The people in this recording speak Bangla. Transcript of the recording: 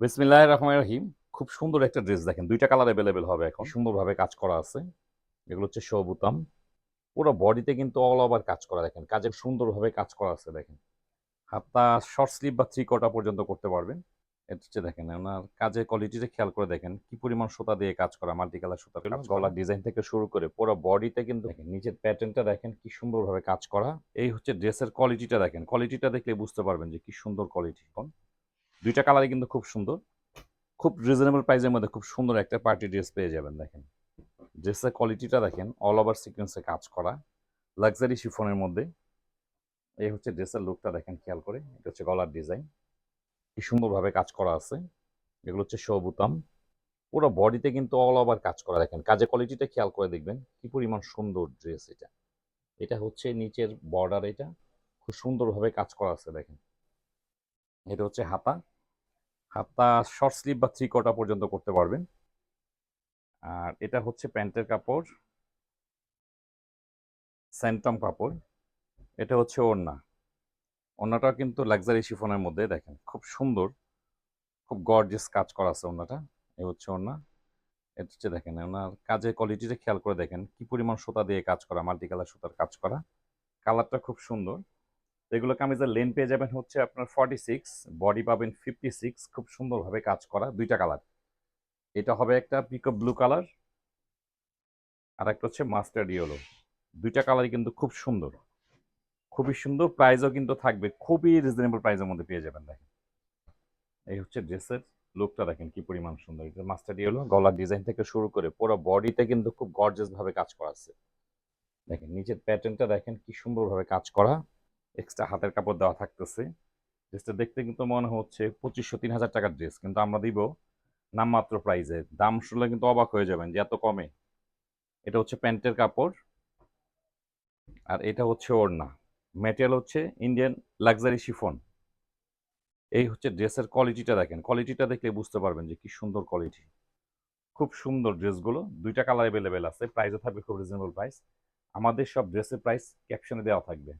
বিসমিল্লাহ রহমান রহিম। খুব সুন্দর একটা ড্রেস দেখেন। দুইটা কালার অ্যাভেলেবেল হবে এখন। সুন্দরভাবে কাজ করা আছে। এগুলো হচ্ছে সবুতাম। পুরো বডিতে কিন্তু অল ওভার কাজ করা দেখেন। কাজে সুন্দরভাবে কাজ করা আছে দেখেন। হাতটা শর্ট স্লিভ বা থ্রি কোটা পর্যন্ত করতে পারবেন। এটা হচ্ছে দেখেন ওনার কাজের কোয়ালিটিটা খেয়াল করে দেখেন। কি পরিমাণ সুতা দিয়ে কাজ করা মাল্টি কালার সুতা গলার ডিজাইন থেকে শুরু করে পুরো বডিতে কিন্তু দেখেন নিচের প্যাটার্নটা দেখেন কি সুন্দরভাবে কাজ করা। এই হচ্ছে ড্রেসের কোয়ালিটিটা দেখেন। কোয়ালিটিটা দেখলে বুঝতে পারবেন যে কি সুন্দর কোয়ালিটি দুইটা কালারই কিন্তু খুব সুন্দর। খুব রিজনেবল প্রাইসের মধ্যে খুব সুন্দর একটা পার্টি ড্রেস পেয়ে যাবেন দেখেন। ড্রেসের কোয়ালিটিটা দেখেন অল ওভার সিকোয়েন্সে কাজ করা লাক্সারি শিফনের মধ্যে। এই হচ্ছে ড্রেসের লুকটা দেখেন, খেয়াল করে। এটা হচ্ছে গলার ডিজাইন কি সুন্দরভাবে কাজ করা আছে। এগুলো হচ্ছে সবুতাম। পুরো বডিতে কিন্তু অল ওভার কাজ করা। দেখেন, কাজের কোয়ালিটিটা খেয়াল করে দেখবেন, কি পরিমাণ সুন্দর ড্রেস এটা। এটা হচ্ছে নিচের বর্ডার এটা। খুব সুন্দরভাবে কাজ করা আছে দেখেন। এটা হচ্ছে হাতা। হাতটা শর্ট স্লিভ বা থ্রি কোটা পর্যন্ত করতে পারবেন। আর এটা হচ্ছে প্যান্টের কাপড়। স্যান্টম কাপড়। এটা হচ্ছে ওড়না। ওড়নাটা কিন্তু লাক্সারি শিফনের মধ্যে দেখেন, খুব সুন্দর, খুব গর্জিয়াস কাজ করা আছে ওড়নাটা। এই হচ্ছে ওড়না। এটা হচ্ছে দেখেন, ওনার কাজের কোয়ালিটিটা খেয়াল করে দেখেন, কি পরিমাণ সুতা দিয়ে কাজ করা মাল্টি কালার সুতার কাজ করা। কালারটা খুব সুন্দর। এগুলো কামিজের লেন পেয়ে যাবেন হচ্ছে আপনার ফর্টি সিক্স বডি পাবেন ফিফটি সিক্স খুব সুন্দরভাবে কাজ করা দুইটা কালার এটা হবে একটা পিকআপ ব্লু কালার আর একটা হচ্ছে মাস্টার্ড ইয়েলো দুইটা কালারই কিন্তু খুব সুন্দর। খুবই সুন্দর প্রাইসও কিন্তু থাকবে, খুবই রিজনেবল প্রাইসের মধ্যে পেয়ে যাবেন দেখেন। এই হচ্ছে ড্রেসের লুকটা দেখেন কি পরিমাণ সুন্দর। এটা মাস্টার্ড ইয়েলো গলার ডিজাইন থেকে শুরু করে পুরো বডিতে কিন্তু খুব গর্জিয়াস ভাবে কাজ করা আছে। দেখেন, নিচের প্যাটার্নটা দেখেন কি সুন্দরভাবে কাজ করা। এক্সট্রা হাতের কাপড় দেওয়া থাকতেছে। ড্রেসটা দেখতে কিন্তু মনে হচ্ছে পঁচিশশো, তিন হাজার টাকার ড্রেস কিন্তু আমরা দিব নামমাত্র প্রাইসে দাম শুনলে কিন্তু অবাক হয়ে যাবেন যে এত কমে। এটা হচ্ছে প্যান্টের কাপড় আর এটা হচ্ছে ওড়না। ম্যাটেরিয়াল হচ্ছে ইন্ডিয়ান লাক্সারি শিফন এই হচ্ছে ড্রেসের কোয়ালিটিটা দেখেন। কোয়ালিটিটা দেখলে বুঝতে পারবেন যে কি সুন্দর কোয়ালিটি খুব সুন্দর ড্রেসগুলো দুইটা কালার অ্যাভেলেবেল আছে। প্রাইসও থাকবে খুব রিজনেবল প্রাইস আমাদের সব ড্রেসের প্রাইস ক্যাপশনে দেওয়া থাকবে।